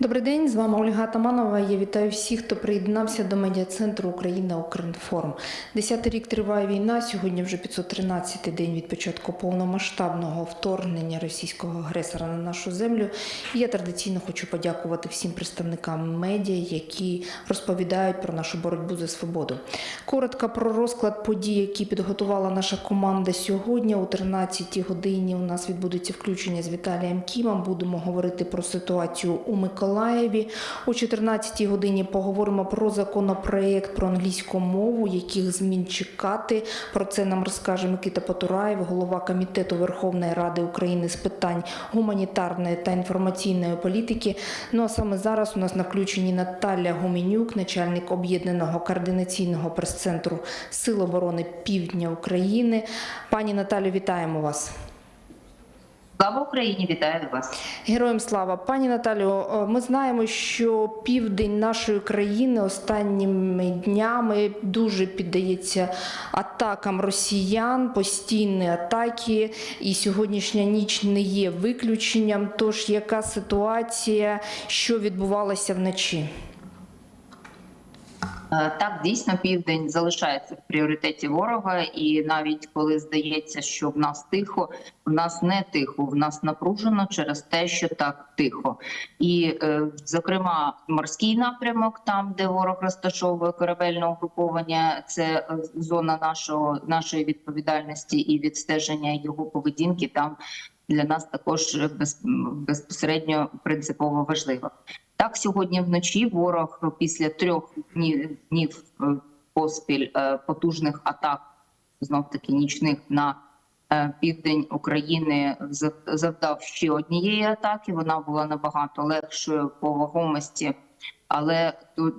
Добрий день, з вами Ольга Атаманова. Я вітаю всіх, хто приєднався до медіа-центру Україна Укрінформ. Десятий рік триває війна. Сьогодні вже 513-й день від початку повномасштабного вторгнення російського агресора на нашу землю. І я традиційно хочу подякувати всім представникам медіа, які розповідають про нашу боротьбу за свободу. Коротко про розклад подій, які підготувала наша команда сьогодні. О 13-й годині у нас відбудеться включення з Віталієм Кімом. Будемо говорити про ситуацію у Миколаєві. О 14-й годині поговоримо про законопроект про англійську мову, яких змін чекати. Про це нам розкаже Микита Потураєв, голова комітету Верховної Ради України з питань гуманітарної та інформаційної політики. Ну а саме зараз у нас на включенні Наталя Гуменюк, начальник об'єднаного координаційного прес-центру Сил оборони Півдня України. Пані Наталю, вітаємо вас. Слава Україні, вітаю вас. Героям слава, пані Наталю. е, Ми знаємо, що південь нашої країни останніми днями дуже піддається атакам росіян, постійні атаки, і сьогоднішня ніч не є виключенням. Тож яка ситуація, що відбувалося вночі? Е, Так, дійсно, південь залишається в пріоритеті ворога, і навіть коли здається, що в нас тихо, в нас не тихо, в нас напружено через те, що так тихо. І, е, зокрема, морський напрямок, там де ворог розташовує корабельне угруповання, це е, зона нашого нашої відповідальності і відстеження його поведінки. Там для нас також без, безпосередньо принципово важливо. Так, сьогодні вночі ворог після трьох днів, е, поспіль е, потужних атак, знов таки нічних на е, південь України завдав ще однієї атаки. Вона була набагато легшою по вагомості, але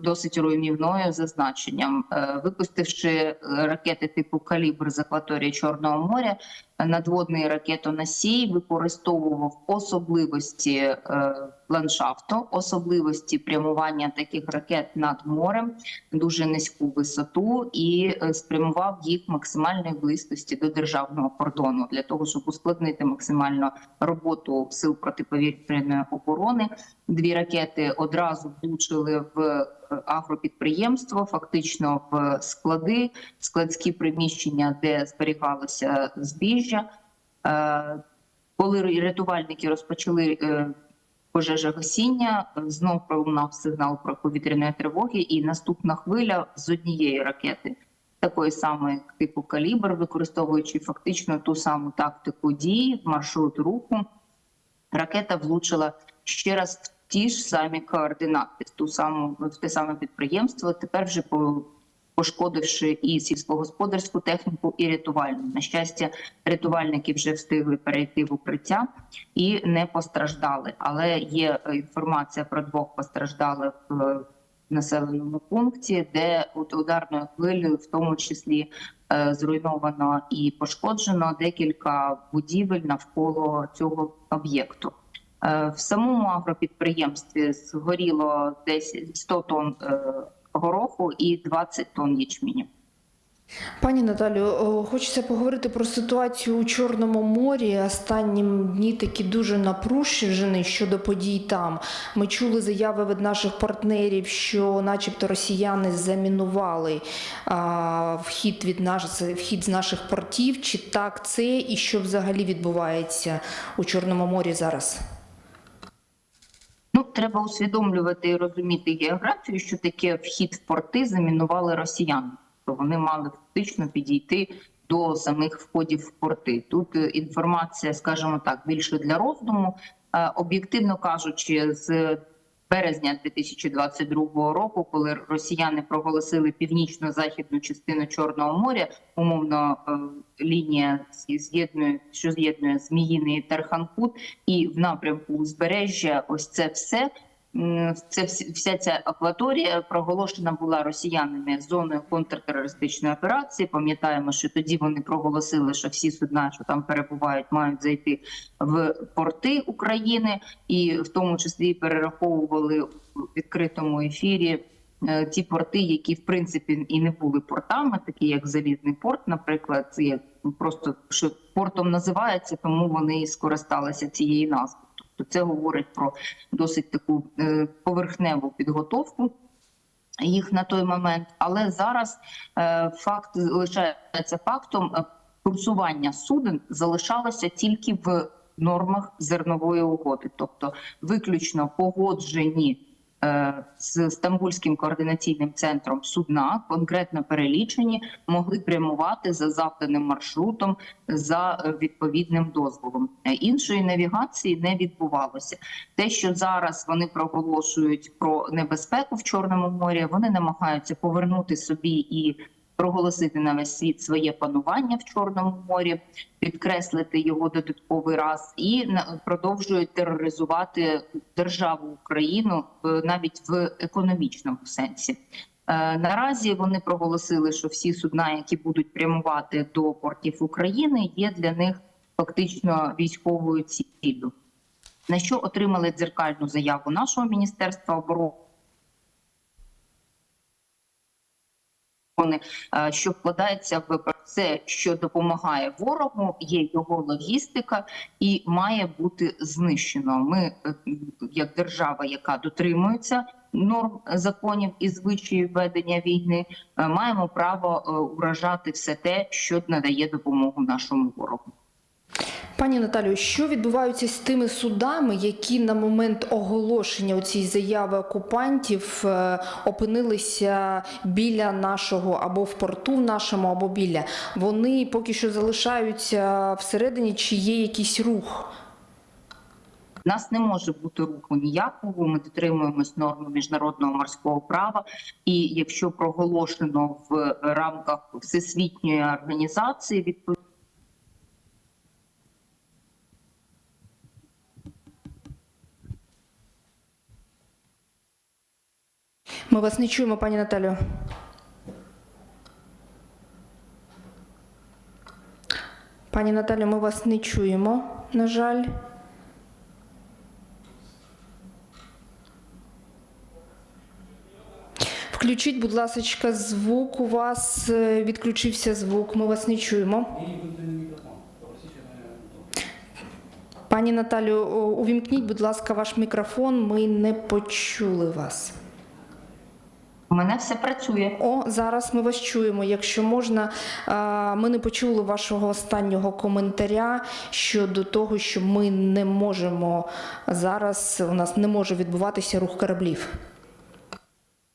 досить руйнівною за значенням. Е, Випустивши е, ракети типу калібр з акваторії Чорного моря, надводний ракетоносій використовував особливості е, ландшафту, особливості прямування таких ракет над морем, дуже низьку висоту, і спрямував їх максимальної близькості до державного кордону для того, щоб ускладнити максимально роботу сил протиповітряної оборони. Дві ракети одразу влучили в е, агропідприємство, фактично в склади, складські приміщення, де зберігалося збіжжя. Е, Коли рятувальники розпочали е, пожежогасіння, знов пролунав сигнал про повітряної тривоги, і наступна хвиля з однієї ракети, такої самої типу калібр, використовуючи фактично ту саму тактику дії, маршрут руху, ракета влучила ще раз ті ж самі координати, ту саму те саме підприємство. Тепер вже по пошкодивши і сільськогосподарську техніку, і рятувальну. На щастя, рятувальники вже встигли перейти в укриття і не постраждали. Але є е, інформація про двох постраждалих в населеному пункті, де ударною хвилею, в тому числі, е, зруйновано і пошкоджено декілька будівель навколо цього об'єкту. Е, В самому агропідприємстві згоріло десь 100 тонн е, гороху і 20 тонн ячменю. Пані Наталю, хочеться поговорити про ситуацію у Чорному морі. Останні дні такі дуже напружені щодо подій там. Ми чули заяви від наших партнерів, що, начебто, росіяни замінували а, вхід від наш, вхід з наших портів. Чи так це і що взагалі відбувається у Чорному морі зараз? Ну, треба усвідомлювати і розуміти географію, що таке вхід в порти замінували росіяни. То вони мали фактично підійти до самих входів в порти. Тут е, інформація, скажімо так, більше для роздуму. Е, Об'єктивно кажучи, з березня 2022 року, коли росіяни проголосили північно-західну частину Чорного моря, умовно е, лінія з'єднує, що з'єднує Зміїний Тарханкут, і в напрямку узбережжя, ось це все. Це вся ця акваторія проголошена була росіянами зоною контртерористичної операції. Пам'ятаємо, що тоді вони проголосили, що всі судна, що там перебувають, мають зайти в порти України, і в тому числі перераховували в відкритому ефірі е, ті порти, які в принципі і не були портами, такі як залізний порт, наприклад, це просто що портом називається, тому вони і скористалися цією назвою. Тобто, це говорить про досить таку е, поверхневу підготовку їх на той момент. Але зараз е, факт залишається фактом. е, Курсування суден залишалося тільки в нормах зернової угоди, тобто виключно погоджені з Стамбульським координаційним центром судна, конкретно перелічені, могли прямувати за завданим маршрутом за е, відповідним дозволом. Е, Іншої навігації не відбувалося. Те, що зараз вони проголошують про небезпеку в Чорному морі, вони намагаються повернути собі і проголосити на весь світ своє панування в Чорному морі, підкреслити його додатковий раз і продовжують тероризувати державу Україну е, навіть в економічному сенсі. Е, Наразі вони проголосили, що всі судна, які будуть прямувати до портів України, є для них фактично військовою ціллю. На що отримали дзеркальну заяву нашого міністерства оборони. Що вкладається в все, що допомагає ворогу, є його логістика, і має бути знищено. Ми, е, як держава, яка дотримується норм законів і звичаїв ведення війни, е, маємо право е, уражати все те, що надає допомогу нашому ворогу. Пані Наталію, що відбувається з тими судами, які на момент оголошення цієї заяви окупантів е, опинилися біля нашого або в порту нашому, або біля? Вони поки що залишаються всередині, чи є якийсь рух? У нас не може бути руху ніякого. Ми дотримуємось норм міжнародного морського права. І якщо проголошено в рамках всесвітньої організації, відповідно. Ми вас не чуємо, пані Наталю. Пані Наталю, ми вас не чуємо, на жаль. Включіть, будь ласка, звук. У вас е, відключився звук. Ми вас не чуємо. Пані Наталю, увімкніть, будь ласка, ваш мікрофон. Ми не почули вас. У мене все працює. О, зараз ми вас чуємо. Якщо можна, ми не почули вашого останнього коментаря щодо того, що ми не можемо зараз. У нас не може відбуватися рух кораблів.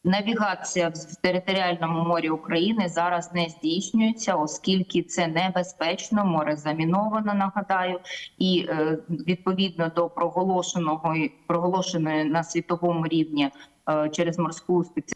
Навігація в територіальному морі України зараз не здійснюється, оскільки це небезпечно, море заміновано. Нагадаю, і е, відповідно до проголошеного проголошеної на світовому рівні е, через морську спеціальну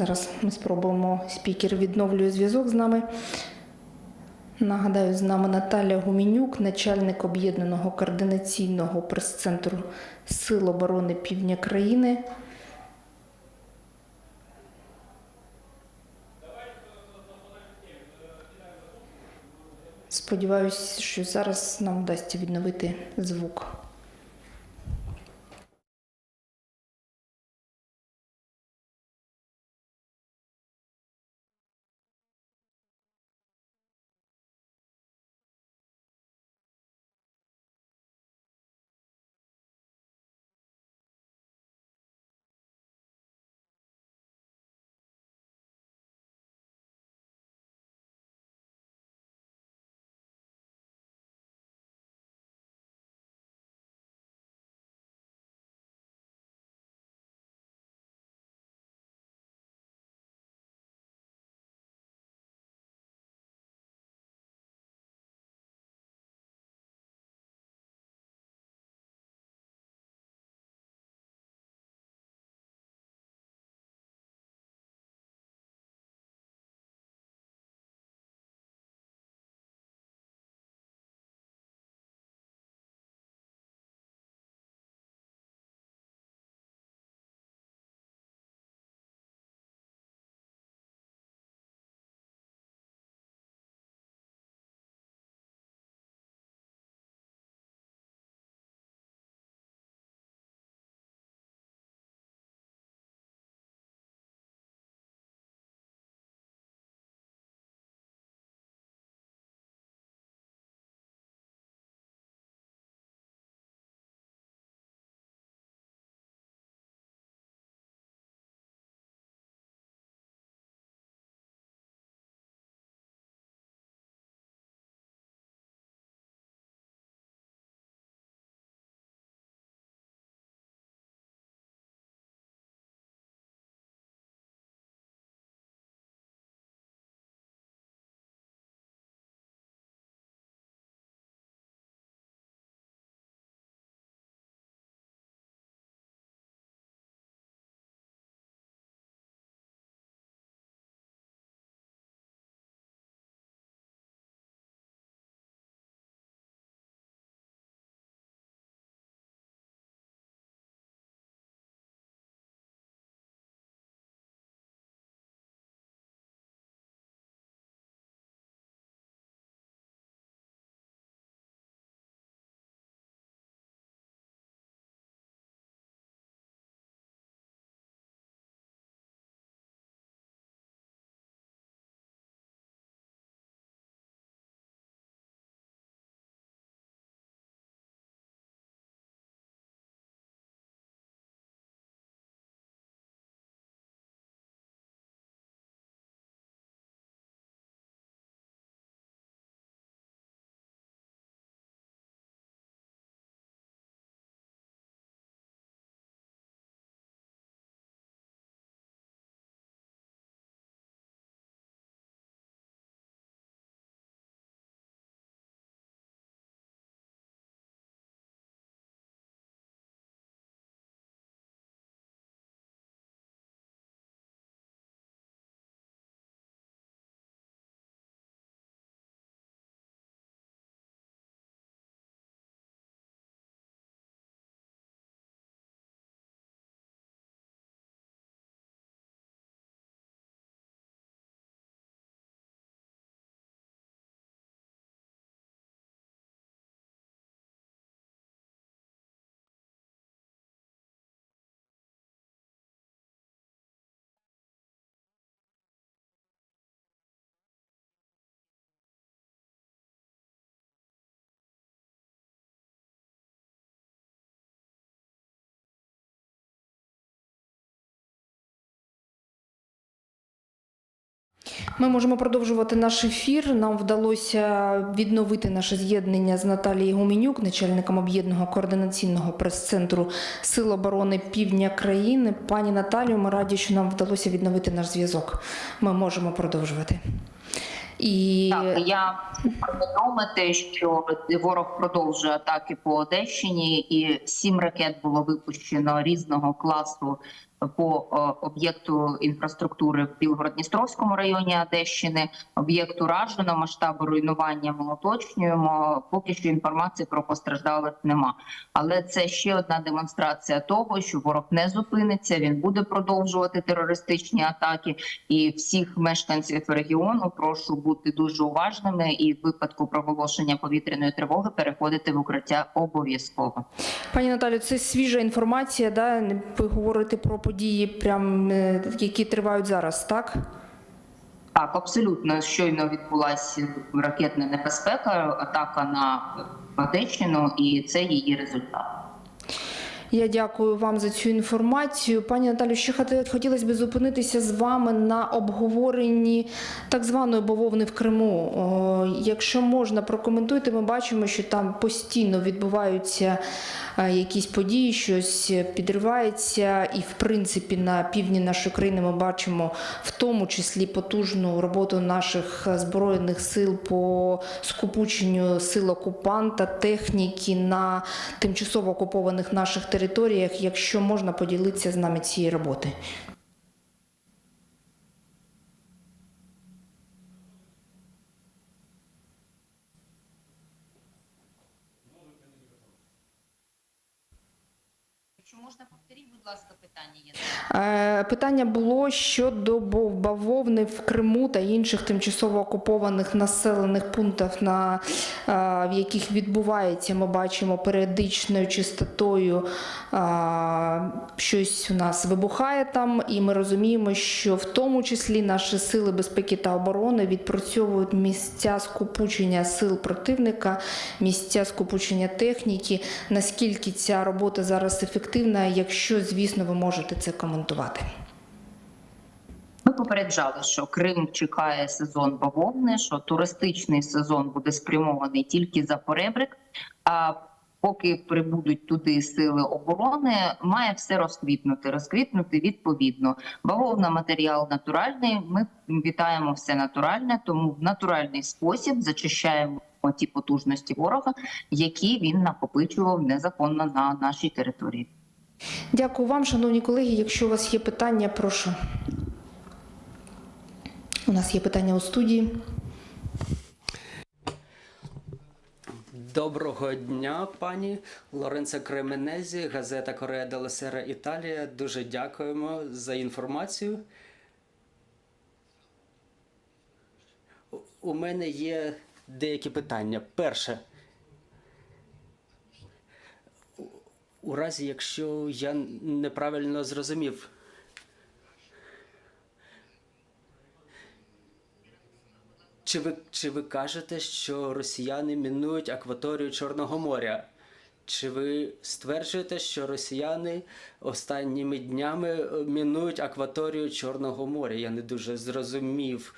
Зараз ми спробуємо. Спікер відновлює зв'язок з нами. Нагадаю, з нами Наталя Гумінюк, начальник об'єднаного координаційного прес-центру Сил оборони Півдня країни. Сподіваюся, що зараз нам вдасться відновити звук. Ми можемо продовжувати наш ефір. Нам вдалося відновити наше з'єднання з Наталією Гуменюк, начальником об'єднаного координаційного прес-центру Сил оборони Півдня країни. Пані Наталію, ми раді, що нам вдалося відновити наш зв'язок. Ми можемо продовжувати. І Так, я повідомити, що ворог продовжує атаки по Одещині, і сім ракет було випущено різного класу по е, об'єкту інфраструктури в Білгород-Дністровському районі Одещини. Об'єкту уражено, масштабу руйнування ми уточнюємо. Поки що інформації про постраждалих нема. Але це ще одна демонстрація того, що ворог не зупиниться. Він буде продовжувати терористичні атаки. І всіх мешканців регіону прошу бути дуже уважними і в випадку проголошення повітряної тривоги переходити в укриття обов'язково. Пані Наталю, це свіжа інформація. Да? Ви говорите про події, прям, е, які тривають зараз, так? Так, абсолютно щойно відбулася ракетна небезпека, атака на Одещину, і це її результат. Я дякую вам за цю інформацію. Пані Наталю, ще хотілося б зупинитися з вами на обговоренні так званої бавовни в Криму. Якщо можна, прокоментуйте, ми бачимо, що там постійно відбуваються якісь події, щось підривається, і в принципі на півдні нашої країни ми бачимо в тому числі потужну роботу наших збройних сил по скупученню сил окупанта, техніки на тимчасово окупованих наших територіях. Якщо можна поділитися з нами цією роботою. siguiente. Е, Питання було щодо бавовни в Криму та інших тимчасово окупованих населених пунктах, на, е, в яких відбувається, ми бачимо періодичною чистотою е, щось у нас вибухає там, і ми розуміємо, що в тому числі наші сили безпеки та оборони відпрацьовують місця скупучення сил противника, місця скупучення техніки. Наскільки ця робота зараз ефективна, якщо, звісно, ви можете це коментувати. Ми попереджали, що Крим чекає сезон бавовни, що туристичний сезон буде спрямований тільки за поребрик. А поки прибудуть туди сили оборони, має все розквітнути. Розквітнути відповідно. Бавовна матеріал натуральний. Ми вітаємо все натуральне, тому в натуральний спосіб зачищаємо ті потужності ворога, які він накопичував незаконно на нашій території. Дякую вам, шановні колеги. Якщо у вас є питання, прошу. У нас є питання у студії. Доброго дня, пані Лоренцо Кременезі, газета Корея Делла Сера Італія. Дуже дякуємо за інформацію. У мене є деякі питання. Перше. У- У разі, якщо я неправильно зрозумів, Чи ви, чи ви кажете, що росіяни мінують акваторію Чорного моря? Чи ви стверджуєте, що росіяни останніми днями е, мінують акваторію Чорного моря? Я не дуже зрозумів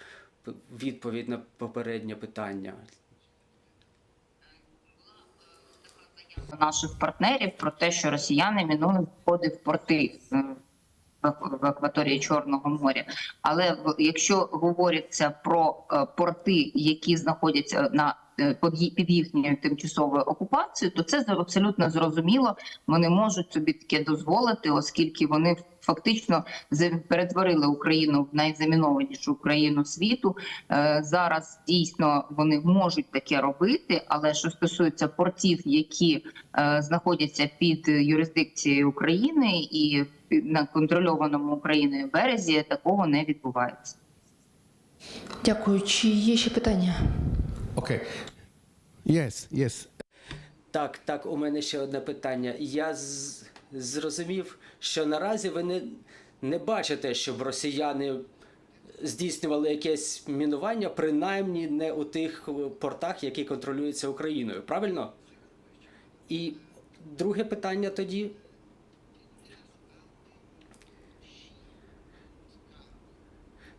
відповідь на попереднє питання. Наших партнерів про те, що росіяни мінують входи в порти е, в акваторії Чорного моря. Але якщо говориться про е, порти, які знаходяться на під їхньою тимчасовою окупацією, то це абсолютно зрозуміло. Вони можуть собі таке дозволити, оскільки вони фактично перетворили Україну в найзамінованішу країну світу. Е, Зараз дійсно вони можуть таке робити, але що стосується портів, які е, знаходяться під юрисдикцією України і на контрольованому Україною березі, такого не відбувається. Дякую. Чи є ще питання? Okay. Yes, yes. Так, так, у мене ще одне питання. Я з- зрозумів, що наразі ви не, не бачите, щоб росіяни здійснювали якесь мінування, принаймні не у тих портах, які контролюються Україною. Правильно? І друге питання тоді.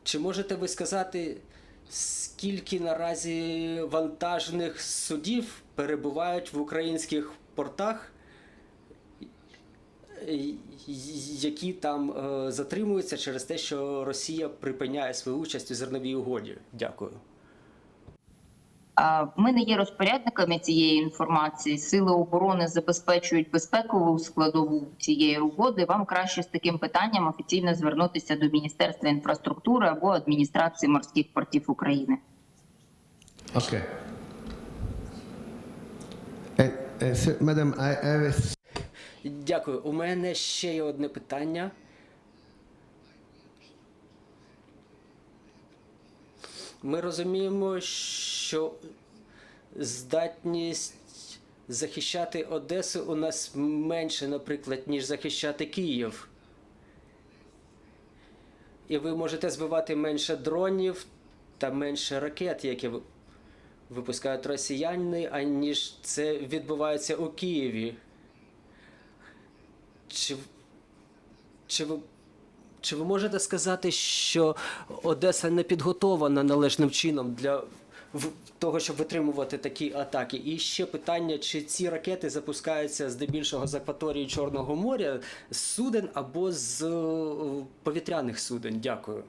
Чи можете ви сказати, скільки наразі вантажних судів перебувають в українських портах, які там е, затримуються через те, що Росія припиняє свою участь у зерновій угоді? Дякую. Ми не є розпорядниками цієї інформації. Сили оборони забезпечують безпекову складову цієї угоди. Вам краще з таким питанням офіційно звернутися до Міністерства інфраструктури або адміністрації морських портів України. I have a s- Дякую. У мене ще є одне питання. Ми розуміємо, що здатність захищати Одесу у нас менше, наприклад, ніж захищати Київ. І ви можете збивати менше дронів та менше ракет, які випускають росіяни, аніж це відбувається у Києві. Чи, чи, ви, чи ви можете сказати, що Одеса не підготована належним чином для того, щоб витримувати такі атаки? І ще питання: чи ці ракети запускаються здебільшого з акваторії Чорного моря з суден або з е, повітряних суден? Дякую.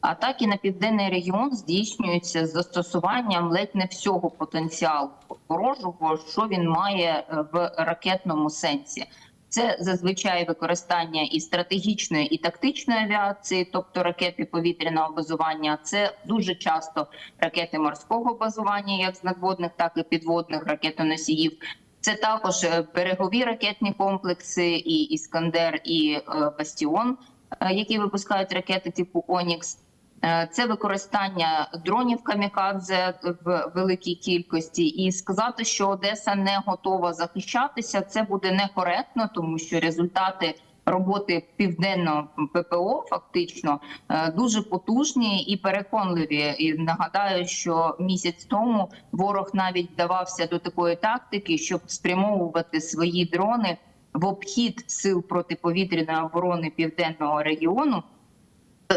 Атаки на південний регіон здійснюються з застосуванням ледь не всього потенціалу ворожого, що він має е, в ракетному сенсі. Це зазвичай використання і стратегічної, і тактичної авіації, тобто ракети повітряного базування. Це дуже часто ракети морського базування, як з надводних, так і підводних ракетоносіїв. Це також е, берегові ракетні комплекси, і Іскандер, і е, Бастіон, е, які випускають ракети типу Онікс. Е, Це використання дронів камікадзе в великій кількості, і сказати, що Одеса не готова захищатися, це буде некоректно, тому що результати роботи південного ППО фактично е, дуже потужні і переконливі. І нагадаю, що місяць тому ворог навіть вдавався до такої тактики, щоб спрямовувати свої дрони в обхід сил протиповітряної оборони південного регіону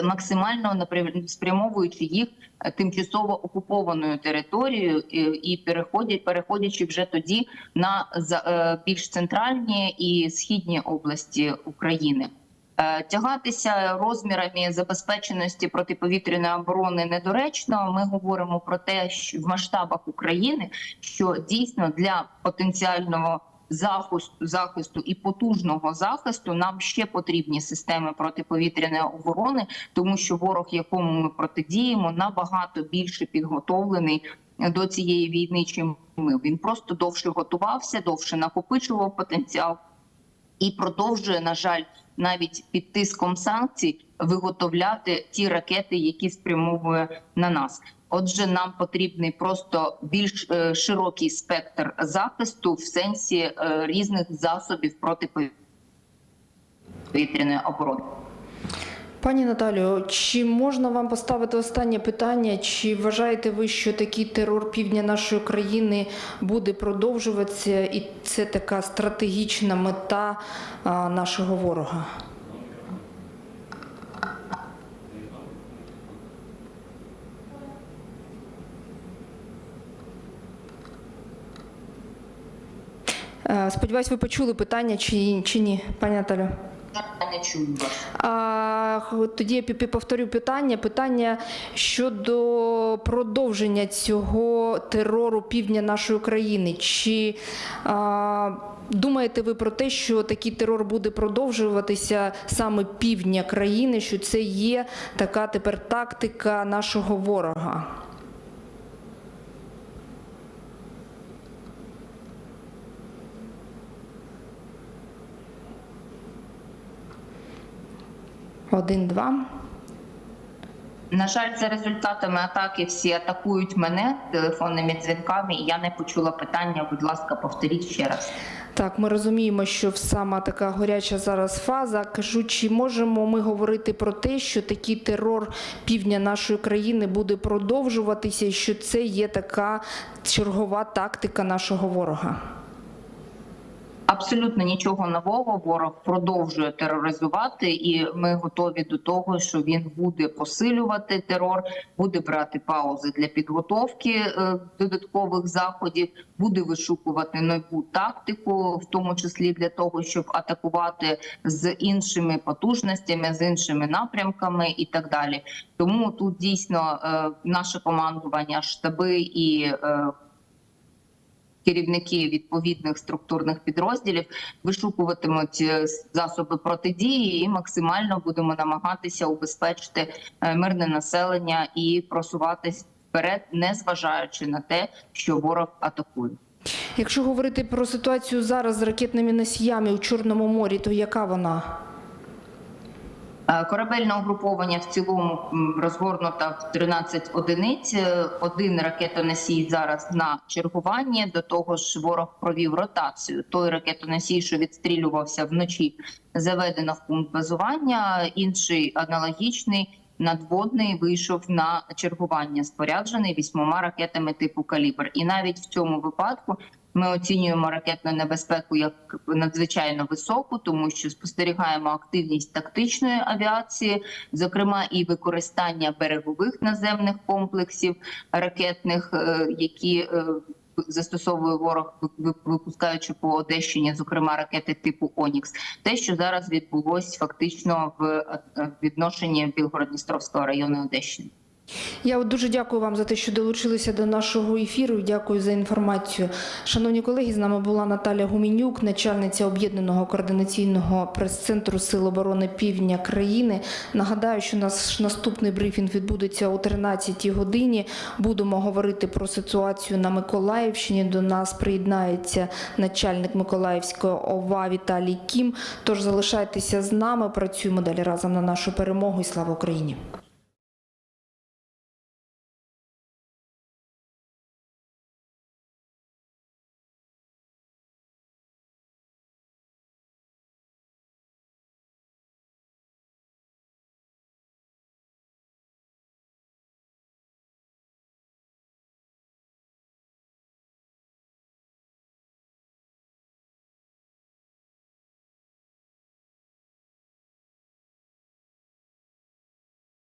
максимально спрямовуючи їх е, тимчасово окупованою територією і, переходять, переходячи вже тоді на е, більш центральні і східні області України. Е, Тягатися розмірами забезпеченості протиповітряної оборони недоречно. Ми говоримо про те, що в масштабах України, що дійсно для потенціального захисту, захисту і потужного захисту нам ще потрібні системи протиповітряної оборони, тому що ворог, якому ми протидіємо, набагато більше підготовлений до цієї війни, чим ми. Він просто довше готувався, довше накопичував потенціал і продовжує, на жаль, навіть під тиском санкцій виготовляти ті ракети, які спрямовує на нас. Отже, нам потрібний просто більш е, широкий спектр захисту в сенсі е, різних засобів протиповітряної оборони. Пані Наталію, чи можна вам поставити останнє питання? Чи вважаєте ви, що такий терор півдня нашої країни буде продовжуватися, і це така стратегічна мета нашого ворога? Сподіваюсь, ви почули питання чи, чи ні, пані Наталю? Я не чую вас. Тоді я повторю питання. Питання щодо продовження цього терору півдня нашої країни. Чи а, думаєте ви про те, що такий терор буде продовжуватися саме півдня країни? Що це є така тепер тактика нашого ворога? Один, два. На жаль, за результатами атаки всі атакують мене телефонними дзвінками, і я не почула питання. Будь ласка, повторіть ще раз. Так, ми розуміємо, що сама така горяча зараз фаза. Кажу, чи можемо ми говорити про те, що такий терор півдня нашої країни буде продовжуватися, і що це є така чергова тактика нашого ворога? Абсолютно нічого нового ворог продовжує тероризувати, і ми готові до того, що він буде посилювати терор, буде брати паузи для підготовки е, додаткових заходів, буде вишукувати нову тактику, в тому числі для того, щоб атакувати з іншими потужностями, з іншими напрямками і так далі. Тому тут дійсно е, наше командування, штаби і е, керівники відповідних структурних підрозділів вишукуватимуть е, засоби протидії і максимально будемо намагатися убезпечити е, мирне населення і просуватись вперед, не зважаючи на те, що ворог атакує. Якщо говорити про ситуацію зараз з ракетними носіями у Чорному морі, то яка вона? Е, Корабельне угруповання в цілому розгорнуто в 13 одиниць. Е, Один ракетоносій зараз на чергуванні. До того ж, ворог провів ротацію. Той ракетоносій, що відстрілювався вночі, заведено в пункт базування. Інший аналогічний. Надводний вийшов на чергування, споряджений вісьмома ракетами типу калібр. І навіть в цьому випадку ми оцінюємо ракетну небезпеку як надзвичайно високу, тому що спостерігаємо активність тактичної авіації, зокрема і використання берегових наземних комплексів ракетних, е, які е, застосовує ворог, ви- ви- випускаючи по Одещині, зокрема ракети типу Онікс. Те, що зараз відбулось фактично в е, відношенні Білгород-Дністровського району Одещини. Я от дуже дякую вам за те, що долучилися до нашого ефіру. і Дякую за інформацію. Шановні колеги, з нами була Наталя Гумінюк, начальниця об'єднаного координаційного прес-центру Сил оборони Півдня країни. Нагадаю, що наш наступний брифінг відбудеться о 13 годині. Будемо говорити про ситуацію на Миколаївщині. До нас приєднається начальник Миколаївської ОВА Віталій Кім. Тож залишайтеся з нами. Працюємо далі разом на нашу перемогу і слава Україні.